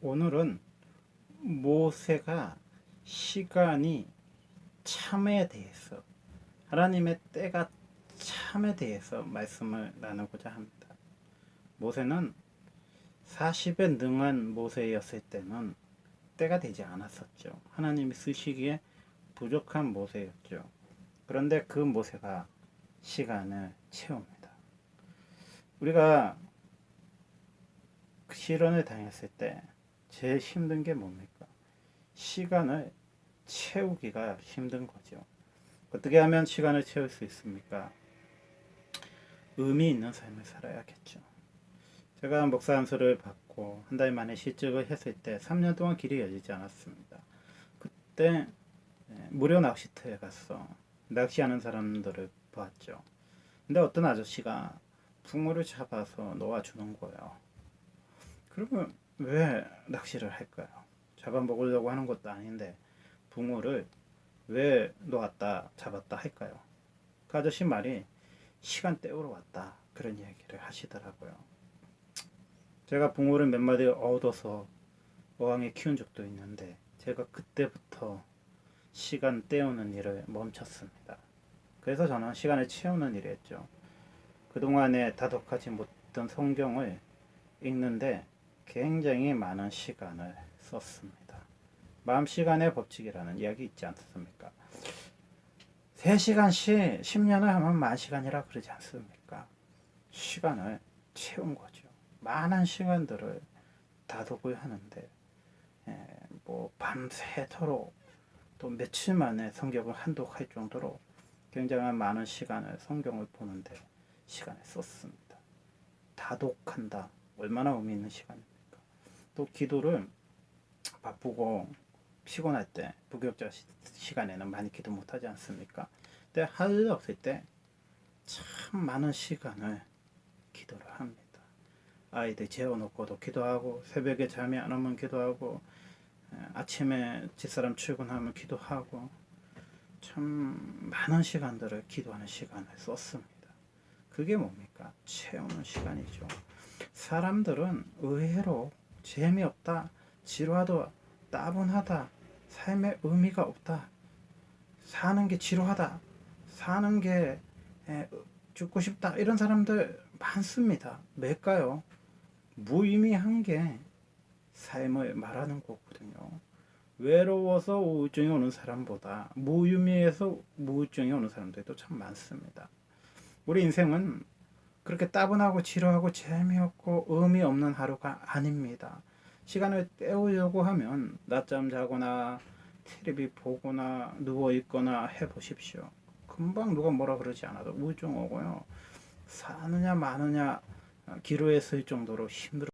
오늘은 모세가 시간이 참에 대해서 하나님의 때가 참에 대해서 말씀을 나누고자 합니다. 모세는 40에 능한 모세였을 때는 때가 되지 않았었죠. 하나님이 쓰시기에 부족한 모세였죠. 그런데 그 모세가 시간을 채웁니다. 우리가 그 실현을 당했을 때 제일 힘든 게 뭡니까? 시간을 채우기가 힘든 거죠. 어떻게 하면 시간을 채울 수 있습니까? 의미 있는 삶을 살아야겠죠. 제가 목사 암수를 받고 한 달 만에 실직을 했을 때 3년 동안 길이 열리지 않았습니다. 그때 예, 무료 낚시터에 가서 낚시하는 사람들을 보았죠. 근데 어떤 아저씨가 붕어를 잡아서 놓아주는 거예요. 그러면 왜 낚시를 할까요? 잡아먹으려고 하는 것도 아닌데 붕어를 왜 놓았다 잡았다 할까요? 그 아저씨 말이 시간 때우러 왔다 그런 이야기를 하시더라고요. 제가 붕어를 몇 마리 얻어서 어항에 키운 적도 있는데 제가 그때부터 시간 때우는 일을 멈췄습니다. 그래서 저는 시간을 채우는 일을 했죠. 그동안에 다독하지 못했던 성경을 읽는데 굉장히 많은 시간을 썼습니다. 마음 시간의 법칙이라는 이야기 있지 않습니까? 3시간씩 10년을 하면 만 시간이라 그러지 않습니까? 시간을 채운 거죠. 많은 시간들을 다독을 하는데 예, 뭐 밤새도록 또 며칠 만에 성경을 한독할 정도로 굉장한 많은 시간을 성경을 보는데 시간을 썼습니다. 다독한다. 얼마나 의미 있는 시간입니까? 또 기도를 바쁘고 피곤할 때 시- 시간에는 많이 기도 못하지 않습니까? 근데 할 일 없을 때 참 많은 시간을 기도를 합니다. 아이들 재워놓고도 기도하고 새벽에 잠이 안 오면 기도하고 에, 아침에 집사람 출근하면 기도하고 참 많은 시간들을 기도하는 시간을 썼습니다. 그게 뭡니까? 채우는 시간이죠. 사람들은 의외로 재미없다, 지루하다, 따분하다, 삶에 의미가 없다, 사는 게 지루하다, 사는 게 에, 죽고 싶다 이런 사람들 많습니다. 왜일까요? 무의미한 게 삶을 말하는 거거든요. 외로워서 우울증이 오는 사람보다 무의미해서 우울증이 오는 사람들도 참 많습니다. 우리 인생은 그렇게 따분하고 지루하고 재미없고 의미 없는 하루가 아닙니다. 시간을 때우려고 하면 낮잠 자거나 텔레비 보거나 누워 있거나 해 보십시오. 금방 누가 뭐라 그러지 않아도 우울증 오고요. 사느냐 마느냐 기로에 쓸 정도로 힘들어.